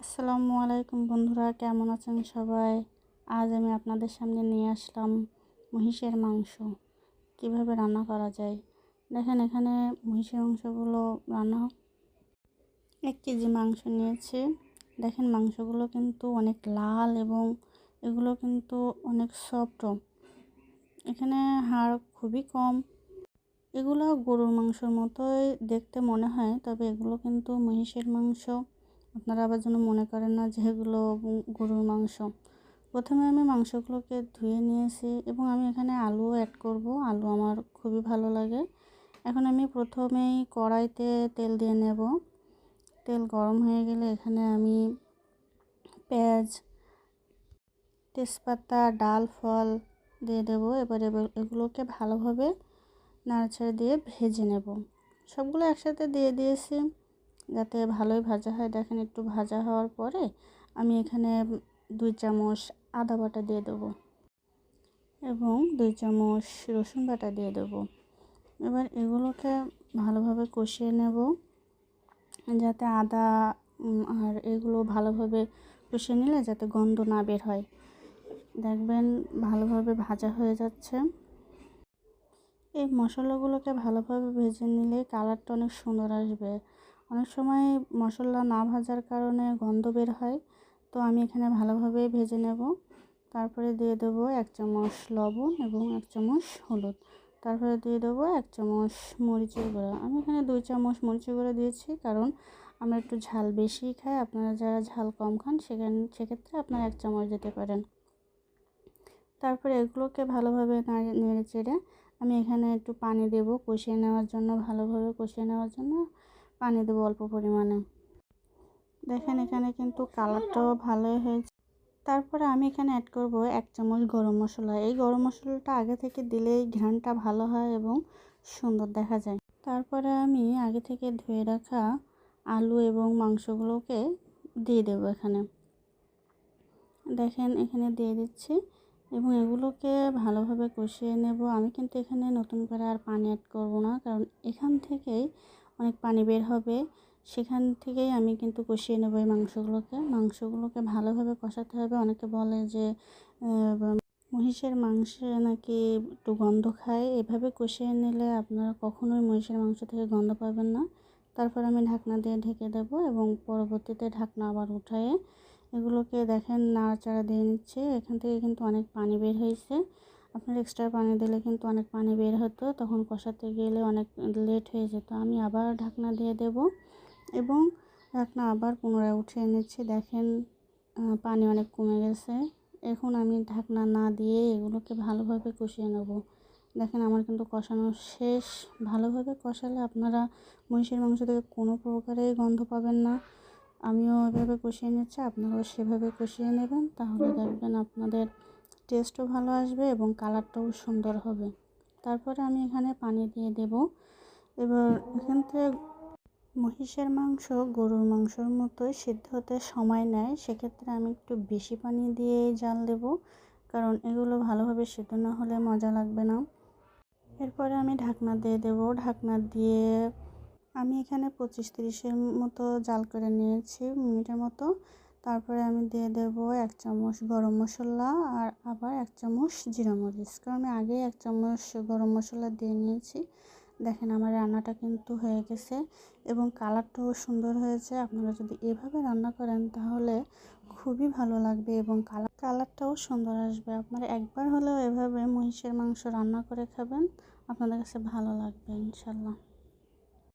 আসসালামু আলাইকুম বন্ধুরা, কেমন আছেন সবাই? আজ আমি আপনাদের সামনে নিয়ে আসলাম মহিষের মাংস। কীভাবে রান্না করা যায়? দেখেন এখানে মহিষের মাংসগুলো রান্না এক কেজি মাংস নিয়েছি। দেখেন মাংসগুলো কিন্তু অনেক লাল এবং এগুলো কিন্তু অনেক সফট। এখানে হাড় খুবই কম। এগুলো গরুর মাংসর মতোই দেখতে মনে হয়, তবে এগুলো কিন্তু মহিষের মাংস। আপনারা আবার যেন মনে করেন না যে এগুলো গরুর মাংস। প্রথমে আমি মাংসগুলোকে ধুয়ে নিয়েছি এবং আমি এখানে আলু অ্যাড করব। আলু আমার খুবই ভালো লাগে। এখন আমি প্রথমেই কড়াইতে তেল দিয়ে নেব। তেল গরম হয়ে গেলে এখানে আমি পেঁয়াজ, তেজপাতা, ডাল, ফল দিয়ে দেবো। এবার এগুলোকে ভালোভাবে নাড়াচাড়া দিয়ে ভেজে নেব। সবগুলো একসাথে দিয়ে দিয়েছি। যাতে ভালোই ভাজা হয়। দেখেন একটু ভাজা হওয়ার পরে আমি এখানে দুই চামচ আদা বাটা দিয়ে দেবো এবং দুই চামচ রসুন বাটা দিয়ে দেবো। এবার এগুলোকে ভালোভাবে কষিয়ে নেব যাতে আদা আর এগুলো ভালোভাবে কষিয়ে নিলে যাতে গন্ধ না বের হয়। দেখবেন ভালোভাবে ভাজা হয়ে যাচ্ছে। এই মশলাগুলোকে ভালোভাবে ভেজে নিলে কালারটা অনেক সুন্দর আসবে। অনেক সময় মশলা না ভাজার কারণে গন্ধ বের হয়, তো আমি এখানে ভালোভাবে ভেজে নেব। তারপরে দিয়ে দেবো এক চামচ লবণ এবং এক চামচ হলুদ। তারপরে দিয়ে দেবো এক চামচ মরিচের গুঁড়া। আমি এখানে দুই চামচ মরিচের গুঁড়া দিয়েছি কারণ আমরা একটু ঝাল বেশি খাই। আপনারা যারা ঝাল কম খান, সেখানে, সেক্ষেত্রে আপনারা এক চামচ দিতে পারেন। তারপরে এগুলোকে ভালোভাবে নেড়ে চেড়ে আমি এখানে একটু পানি দেব কষিয়ে নেওয়ার জন্য, ভালোভাবে কষিয়ে নেওয়ার জন্য। পানি দেবো অল্প পরিমাণে। দেখেন এখানে কিন্তু কালারটাও ভালোই হয়েছে। তারপরে আমি এখানে অ্যাড করব এক চামচ গরম মশলা। এই গরম মশলাটা আগে থেকে দিলেই ঘ্রানটা ভালো হয় এবং সুন্দর দেখা যায়। তারপরে আমি আগে থেকে ধুয়ে রাখা আলু এবং মাংসগুলোকে দিয়ে দেবো এখানে। দেখেন এখানে দিয়ে দিচ্ছি এবং এগুলোকে ভালোভাবে কষিয়ে নেব। আমি কিন্তু এখানে নতুন করে আর পানি অ্যাড করব না, কারণ এখান থেকেই অনেক পানি বের হবে, সেখান থেকেই আমি কিন্তু কষিয়ে নেব এই মাংসগুলোকে। মাংসগুলোকে ভালোভাবে কষাতে হবে। অনেকে বলে যে মহিষের মাংসে নাকি একটু গন্ধ খায়। এভাবে কষিয়ে নিলে আপনারা কখনোই মহিষের মাংস থেকে গন্ধ পাবেন না। তারপর আমি ঢাকনা দিয়ে ঢেকে দেব এবং পরবর্তীতে ঢাকনা আবার উঠায়ে এগুলোকে দেখেন, নাড়াচাড়া দিয়ে নিচ্ছে। এখান থেকে কিন্তু অনেক পানি বের হয়েছে। আপনার এক্সট্রা পানি দিলে কিন্তু অনেক পানি বের হতো, তখন কষাতে গেলে অনেক লেট হয়ে যেত। আমি আবার ঢাকনা দিয়ে দেব এবং ঢাকনা আবার পুনরায় উঠিয়ে নিচ্ছি। দেখেন পানি অনেক কমে গেছে। এখন আমি ঢাকনা না দিয়ে এগুলোকে ভালোভাবে কষিয়ে নেব। দেখেন, আমার কিন্তু কষানো শেষ। ভালোভাবে কষালে আপনারা মহিষের মাংস থেকে কোনো প্রকারেই গন্ধ পাবেন না। আমিও এভাবে কষিয়ে নিচ্ছি, আপনারাও সেভাবে কষিয়ে নেবেন। তাহলে দেখবেন আপনাদের টেস্টও ভালো আসবে এবং কালারটাও সুন্দর হবে। তারপরে আমি এখানে পানি দিয়ে দেব। এবার এখান থেকে মহিষের মাংস গরুর মাংসর মতোই সিদ্ধ হতে সময় নেয়। সেক্ষেত্রে আমি একটু বেশি পানি দিয়ে জাল দেব, কারণ এগুলো ভালোভাবে সিদ্ধ না হলে মজা লাগবে না। এরপরে আমি ঢাকনা দিয়ে দেব। ঢাকনা দিয়ে আমি এখানে পঁচিশ তিরিশের মতো জাল করে নিয়েছি, মিনিটের মতো। তারপরে আমি দিয়ে দেব এক চামচ গরম মশলা আর আবার এক চামচ জিরা মরিচ। কারণ আমি আগে এক চামচ গরম মশলা দিয়ে নিয়েছি। দেখেন আমার রান্নাটা কিন্তু হয়ে গেছে এবং কালারটাও সুন্দর হয়েছে। আপনারা যদি এভাবে রান্না করেন তাহলে খুবই ভালো লাগবে এবং কালার, কালারটাও সুন্দর আসবে। আপনারা একবার হলেও এভাবে মহিষের মাংস রান্না করে খাবেন, আপনাদের কাছে ভালো লাগবে ইনশাল্লাহ।